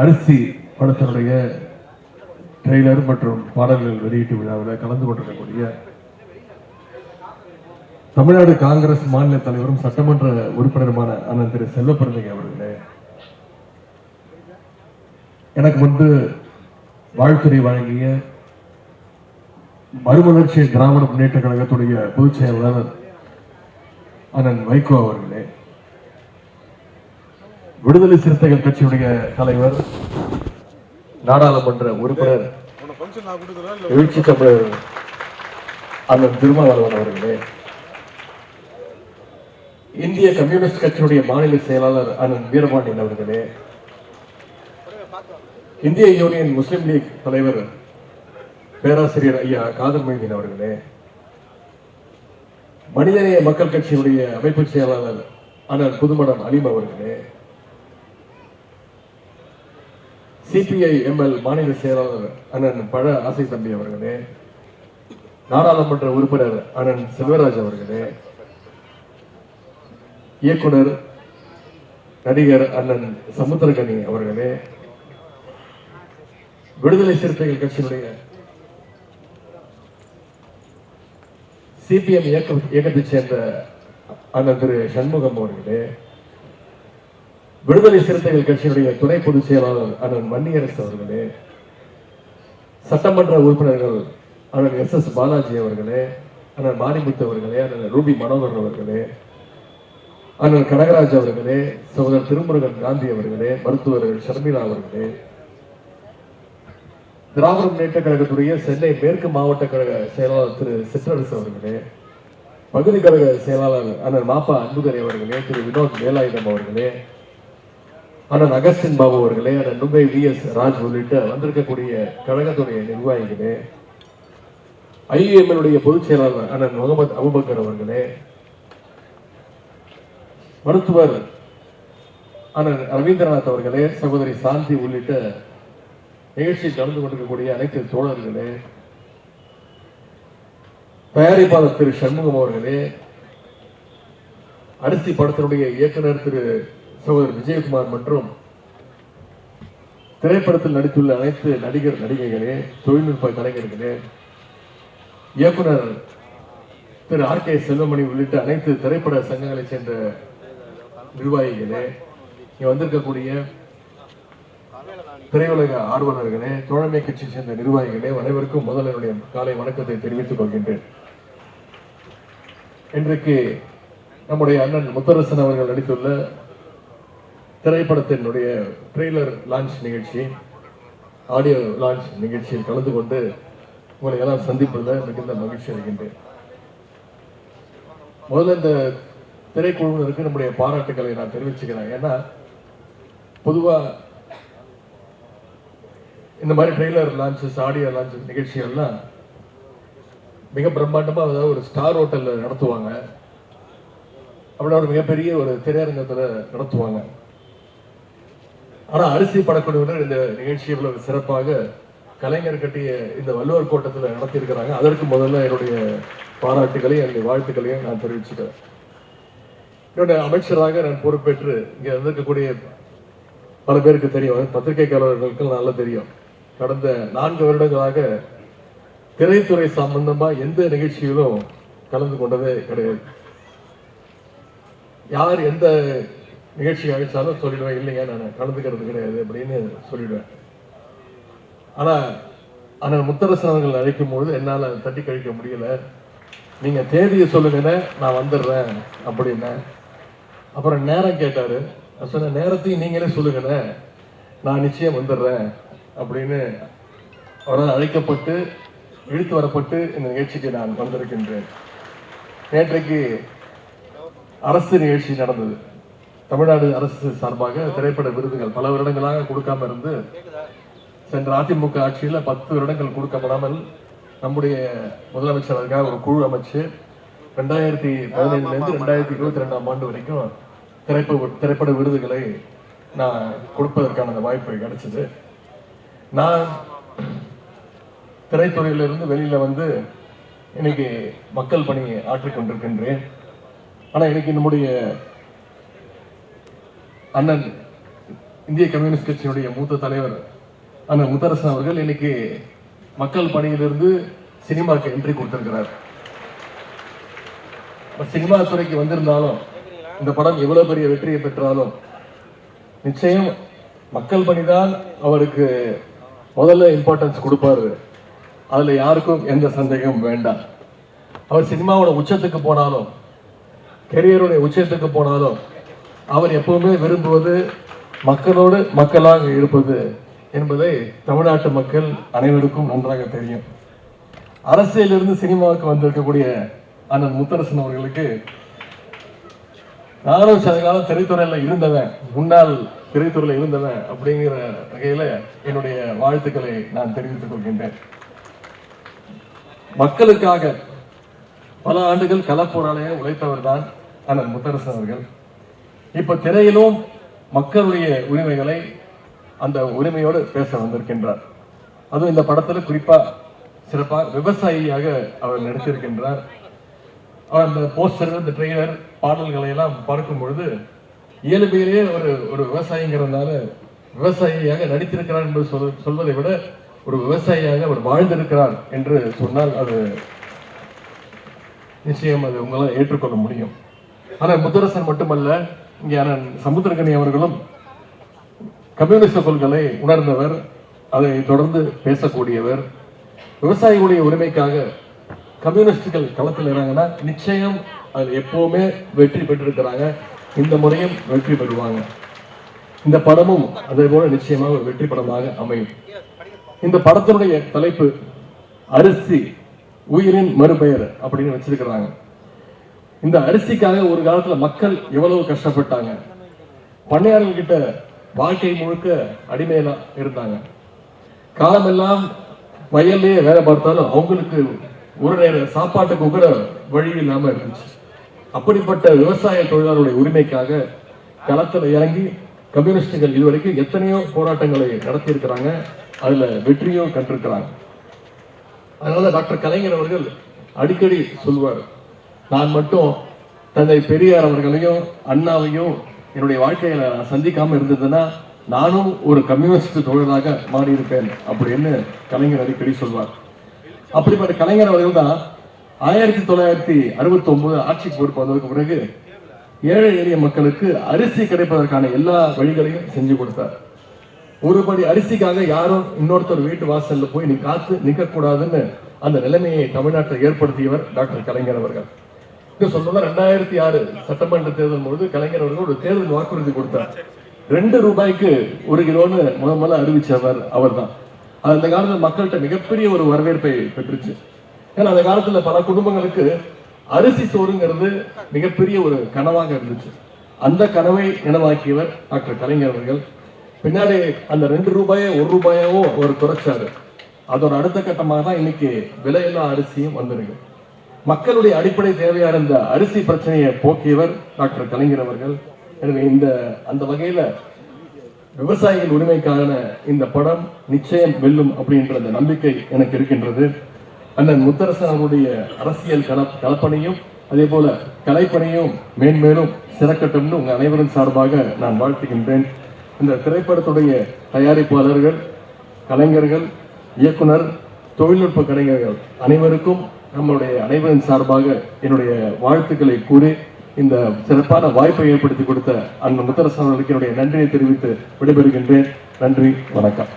அரிசி படத்தினுடைய ட்ரெய்லர் மற்றும் பாடல்கள் வெளியீட்டு விழாவில் கலந்து கொண்டிருக்கக்கூடிய தமிழ்நாடு காங்கிரஸ் மாநில தலைவரும் சட்டமன்ற உறுப்பினருமான அண்ணன் திரு செல்வப்பிரந்தகை அவர்களே. எனக்கு முன்பு வாழ்த்துறை வழங்கிய மறுமலர்ச்சி திராவிட முன்னேற்ற கழகத்துடைய பொதுச் செயலாளர் அண்ணன் வைகோ அவர்களே. விடுதலை சிறுத்தைகள் கட்சியுடைய தலைவர் நாடாளுமன்ற உறுப்பினர் எழுச்சி தமிழர் அண்ணன் திருமாவளவன் அவர்களே. இந்திய கம்யூனிஸ்ட் கட்சியுடைய மாநில செயலாளர் அண்ணன் வீரபாண்டியன் அவர்களே. இந்திய யூனியன் முஸ்லிம் லீக் தலைவர் பேராசிரியர் ஐயா காதர் மொய்தீன் அவர்களே. மனிதநேய மக்கள் கட்சியுடைய அமைப்பு செயலாளர் அண்ணன் புதுமடம் அலிம் அவர்களே. சிபிஐ எம்எல் மாநில செயலாளர் அண்ணன் பழ ஆசை தம்பி அவர்களே நாடாளுமன்ற உறுப்பினர் அண்ணன் செல்வராஜ் அவர்களே இயக்குனர் நடிகர் அண்ணன் சமுத்திரகனி அவர்களே விடுதலை சிறுத்தைகள் கட்சியினுடைய சிபிஎம் இயக்க இயக்கத்தைச் சேர்ந்த அண்ணன் திரு சண்முகம் அவர்களே விடுதலை சிறுத்தைகள் கட்சியினுடைய துணை பொதுச் செயலாளர் அண்ணன் மன்னியரசு அவர்களே சட்டமன்ற உறுப்பினர்கள் அண்ணன் எஸ் எஸ் பாலாஜி அவர்களே அண்ணன் மாரிமுத்து அவர்களே அண்ணன் ரூபி மனோகர் அவர்களே அண்ணன் கனகராஜ் அவர்களே சகோதரர் திருமுருகன் காந்தி அவர்களே மருத்துவர் ஷர்மிளா அவர்களே திராவிட முன்னேற்ற கழகத்துடைய சென்னை மேற்கு மாவட்ட கழக செயலாளர் திரு சிற்றரசு அவர்களே பகுதி கழக செயலாளர் அண்ணன் மாப்பா அன்புகரை அவர்களே திரு வினோத் வேலாயுதம் அவர்களே அண்ணன் அகஸ்டின் பாபு அவர்களே அண்ணன் நுங்கை வி எஸ் ராஜ் உள்ளிட்ட வந்திருக்கக்கூடிய கழகத்துடைய நிர்வாகிகளே ஐஎம்எல்லுடைய பொதுச் செயலாளர் அண்ணன் முகமது அபுபக்கர் அவர்களே மருத்துவர் அண்ணன் ரவீந்திரநாத் அவர்களே சகோதரி சாந்தி உள்ளிட்ட நிகழ்ச்சியில் கலந்து கொண்டிருக்கக்கூடிய அனைத்து தோழர்களே தயாரிப்பாளர் திரு சண்முகம் அவர்களே அரிசி படத்தினுடைய இயக்குனர் திரு சகோதரர் விஜயகுமார் மற்றும் திரைப்படத்தில் நடித்துள்ள அனைத்து நடிகர் நடிகைகளே தொழில்நுட்ப கலைஞர்களே இயக்குனர் திரு ஆர் கே செல்வமணி உள்ளிட்ட அனைத்து திரைப்பட சங்கங்களைச் சேர்ந்த நிர்வாகிகளே இங்க வந்திருக்கக்கூடிய திரையுலக ஆர்வலர்களே தோழமை கட்சியை சேர்ந்த நிர்வாகிகளே அனைவருக்கும் முதல் என்னுடைய காலை வணக்கத்தை தெரிவித்துக் கொள்கின்றேன். இன்றைக்கு நம்முடைய அண்ணன் முத்தரசன் அவர்கள் நடித்துள்ள திரைப்படத்தினுடைய ட்ரெய்லர் லான்ச் நிகழ்ச்சி ஆடியோ லான்ச் நிகழ்ச்சியில் கலந்து கொண்டு உங்களை எல்லாம் சந்திப்பதில் மிகுந்த மகிழ்ச்சி அடைகின்றேன் முதல்ல இந்த திரைக்குழுவினருக்கு நம்முடைய பாராட்டுகளை நான் தெரிவிச்சுக்கிறேன். ஏன்னா பொதுவாக இந்த மாதிரி ட்ரெய்லர் லான்ச்சஸ் ஆடியோ லான்ச்சஸ் நிகழ்ச்சிகள்லாம் மிக பிரம்மாண்டமாக அதாவது ஒரு ஸ்டார் ஹோட்டலில் நடத்துவாங்க. அப்படின்னா ஒரு மிகப்பெரிய ஒரு திரையரங்கத்தில் நடத்துவாங்க. ஆனால் அரிசி படக்குழுவினர் இந்த நிகழ்ச்சி இவ்வளவு சிறப்பாக கலைஞர் கட்டிய இந்த வள்ளுவர் கோட்டத்தில் நடத்தியிருக்கிறாங்க. அதற்கு முதல்ல என்னுடைய பாராட்டுகளையும் என்னுடைய வாழ்த்துக்களையும் நான் தெரிவிச்சுக்கிறேன். என்னுடைய அமைச்சராக நான் பொறுப்பேற்று இங்கே வந்திருக்கக்கூடிய பல பேருக்கு தெரியும். பத்திரிகைக்காரர்களுக்கு நல்லா தெரியும். கடந்த நான்கு வருடங்களாக திரைத்துறை சம்பந்தமாக எந்த நிகழ்ச்சியிலும் கலந்து கொண்டதே கிடையாது. யார் எந்த நிகழ்ச்சி அழைச்சாலும் சொல்லிடுவேன் இல்லைங்க நான் கலந்துக்கிறது கிடையாது அப்படின்னு சொல்லிடுவேன். ஆனால் ஆனால் முத்தரசன் அவர்கள் அழைக்கும் பொழுது என்னால் தட்டி கழிக்க முடியல. நீங்கள் தேதியை சொல்லுங்கன்னு நான் வந்துடுறேன் அப்படின்னு. அப்புறம் நேரம் கேட்டார். நான் சொன்ன நேரத்தையும் நீங்களே சொல்லுங்கண்ணே நான் நிச்சயம் வந்துடுறேன் அப்படின்னு. அவரால் அழைக்கப்பட்டு இழுத்து வரப்பட்டு இந்த நிகழ்ச்சிக்கு நான் வந்திருக்கின்றேன். நேற்றைக்கு அரசு நிகழ்ச்சி நடந்தது. தமிழ்நாடு அரசு சார்பாக திரைப்பட விருதுகள் பல வருடங்களாக கொடுக்காம இருந்து சென்ற அதிமுக ஆட்சியில் பத்து வருடங்கள் கொடுக்கப்படாமல் நம்முடைய முதலமைச்சர் அதுக்காக ஒரு குழு அமைச்சு ரெண்டாயிரத்தி பதினேழுலேருந்து ரெண்டாயிரத்தி இருபத்தி ரெண்டாம் ஆண்டு வரைக்கும் திரைப்பட திரைப்பட விருதுகளை நான் கொடுப்பதற்கான அந்த வாய்ப்பு கிடைச்சது. நான் திரைத்துறையிலிருந்து வெளியில வந்து இன்னைக்கு மக்கள் பணி ஆற்றிக்கொண்டிருக்கின்றேன். கொண்டிருக்கின்றேன் ஆனா இன்னைக்கு நம்முடைய அண்ணன் இந்திய கம்யூனிஸ்ட் கட்சியினுடைய மூத்த தலைவர் அண்ணன் முத்தரசன் அவர்கள் இன்னைக்கு மக்கள் பணியிலிருந்து சினிமாவுக்கு என்ட்ரி கொடுத்திருக்கிறார். சினிமா துறைக்கு வந்திருந்தாலும் இந்த படம் எவ்வளவு பெரிய வெற்றியை பெற்றாலும் நிச்சயம் மக்கள் பணிதான் அவருக்கு முதல்ல இம்பார்ட்டன்ஸ் கொடுப்பாரு. அதுல யாருக்கும் எந்த சந்தேகமும் வேண்டாம். அவர் சினிமாவோட உச்சத்துக்கு போனாலும் கெரியருடைய உச்சத்துக்கு போனாலும் அவர் எப்பவுமே விரும்புவது மக்களோடு மக்களாக இருப்பது என்பதை தமிழ்நாட்டு மக்கள் அனைவருக்கும் நன்றாக தெரியும். அரசியலிருந்து சினிமாவுக்கு வந்திருக்கக்கூடிய அண்ணன் முத்தரசன் அவர்களுக்கு நானும் சில காலம் திரைத்துறையில இருந்தவன் முன்னாள் திரைத்துறையில் இருந்தவன் அப்படிங்கிற வகையில என்னுடைய வாழ்த்துக்களை நான் தெரிவித்துக் கொள்கின்றேன். மக்களுக்காக பல ஆண்டுகள் களப்போராளியாக உழைத்தவர் தான் அண்ணன் முத்தரசன் அவர்கள். இப்ப திரையிலும் மக்களுடைய உரிமைகளை அந்த உரிமையோடு பேச வந்திருக்கின்றார். அதுவும் இந்த படத்துல குறிப்பா சிறப்பாக விவசாயியாக அவர் நடித்திருக்கின்றார். அவர் அந்த போஸ்டர் இந்த ட்ரெய்லர் பாடல்களை எல்லாம் பார்க்கும் பொழுது இயல்பிலேயே ஒரு ஒரு விவசாயிங்கிறதுனால விவசாயியாக நடித்திருக்கிறார் என்று சொல் சொல்வதை விட ஒரு விவசாயியாக அவர் வாழ்ந்திருக்கிறார் என்று சொன்னால் அது நிச்சயம் அது உங்களால் ஏற்றுக்கொள்ள முடியும். ஆனால் முத்தரசன் மட்டுமல்ல இங்கே அண்ணன் சமுத்திரகனி அவர்களும் கம்யூனிஸ்ட சொல்களை உணர்ந்தவர் அதை தொடர்ந்து பேசக்கூடியவர். விவசாயிகளுடைய உரிமைக்காக கம்யூனிஸ்டுகள் களத்தில் இறங்கினா நிச்சயம் அது எப்பவுமே வெற்றி பெற்றிருக்கிறாங்க. இந்த முறையும் வெற்றி பெறுவாங்க. இந்த படமும் அதே போல நிச்சயமாக ஒரு வெற்றி படமாக அமையும். இந்த படத்தினுடைய தலைப்பு அரிசி உயிரின் மறுபெயர் அப்படின்னு வச்சிருக்கிறாங்க. இந்த அரிசிக்காக ஒரு காலத்துல மக்கள் எவ்வளவு கஷ்டப்பட்டாங்க? பண்ணையார்கள் கிட்ட வாழ்க்கை முழுக்க அடிமையெல்லாம் இருந்தாங்க. காலமெல்லாம் வயல்லையே வேலை பார்த்தாலும் அவங்களுக்கு ஒரு நேர சாப்பாட்டுக்கு கூட வழி இல்லாம இருந்துச்சு. அப்படிப்பட்ட விவசாய தொழிலாளருடைய உரிமைக்காக களத்துல இறங்கி கம்யூனிஸ்டுகள் இதுவரைக்கும் எத்தனையோ போராட்டங்களை நடத்தியிருக்கிறாங்க அதுல வெற்றியும் கண்டிருக்கிறாங்க. அதனால டாக்டர் கலைஞர் அவர்கள் அடிக்கடி சொல்வார் நான் மட்டும் தந்தை பெரியார் அவர்களையும் அண்ணாவையும் என்னுடைய வாழ்க்கையில சந்திக்காம இருந்ததுன்னா நானும் ஒரு கம்யூனிஸ்ட் தொழிலாக மாறியிருப்பேன் அப்படின்னு கலைஞர் அடிக்கடி சொல்வார். அப்படிப்பட்ட கலைஞர் அவர்கள் தான் ஆயிரத்தி தொள்ளாயிரத்தி அறுபத்தி ஒன்பது ஆட்சி பொறுப்பு வந்ததுக்கு பிறகு ஏழை எளிய மக்களுக்கு அரிசி கிடைப்பதற்கான எல்லா வழிகளையும் செஞ்சு கொடுத்தார். ஒரு படி அரிசிக்காக யாரும் இன்னொருத்தர் வீட்டு வாசல்ல போய் நீ காத்து நிற்க கூடாதுன்னு அந்த நிலைமையை தமிழ்நாட்டில் ஏற்படுத்தியவர் டாக்டர் கலைஞர் அவர்கள். இன்னும் ரெண்டாயிரத்தி ஆறு சட்டமன்ற தேர்தல் பொழுது கலைஞர் அவர்கள் ஒரு தேர்தல் வாக்குறுதி கொடுத்தார். ரெண்டு ரூபாய்க்கு ஒரு கிலோன்னு முத முதல்ல அறிவிச்சவர் அவர்தான். தான் அந்த காலத்துல மக்கள்கிட்ட மிகப்பெரிய ஒரு வரவேற்பை பெற்றுச்சு. ஏன்னா அந்த காலத்துல பல குடும்பங்களுக்கு அரிசி சோறுங்கிறது மிகப்பெரிய ஒரு கனவாக இருந்துச்சு. அந்த கனவை நினைவாக்கியவர் டாக்டர் கலைஞர் அவர்கள். பின்னாடி அந்த ரெண்டு ரூபாயை ஒரு ரூபாயாவும் அவர் குறைச்சாரு. அதோட அடுத்த கட்டமாக தான் இன்னைக்கு விலையில்லா அரிசியும் வந்திருக்கு. மக்களுடைய அடிப்படை தேவையான இந்த அரிசி பிரச்சனையை போக்கியவர் டாக்டர் கலைஞர் அவர்கள். எனவே இந்த அந்த வகையில விவசாயிகள் உரிமைக்கான இந்த படம் நிச்சயம் வெல்லும் அப்படின்ற நம்பிக்கை எனக்கு இருக்கின்றது. அண்ணன் முத்தரசன் அவருடைய அரசியல் கல கலப்பணியும் அதே போல கலைப்பணியும் மேன்மேலும் சிறக்கட்டும்னு உங்க அனைவரும் சார்பாக நான் வாழ்த்துகின்றேன். இந்த திரைப்படத்துடைய தயாரிப்பாளர்கள் கலைஞர்கள் இயக்குனர் தொழில்நுட்ப கலைஞர்கள் அனைவருக்கும் நம்மளுடைய அனைவரின் சார்பாக என்னுடைய வாழ்த்துக்களை கூறி இந்த சிறப்பான வாய்ப்பை ஏற்படுத்தி கொடுத்த அண்ணன் முத்தரசன் அவர்களுக்கு என்னுடைய நன்றியை தெரிவித்து விடைபெறுகின்றேன். நன்றி வணக்கம்.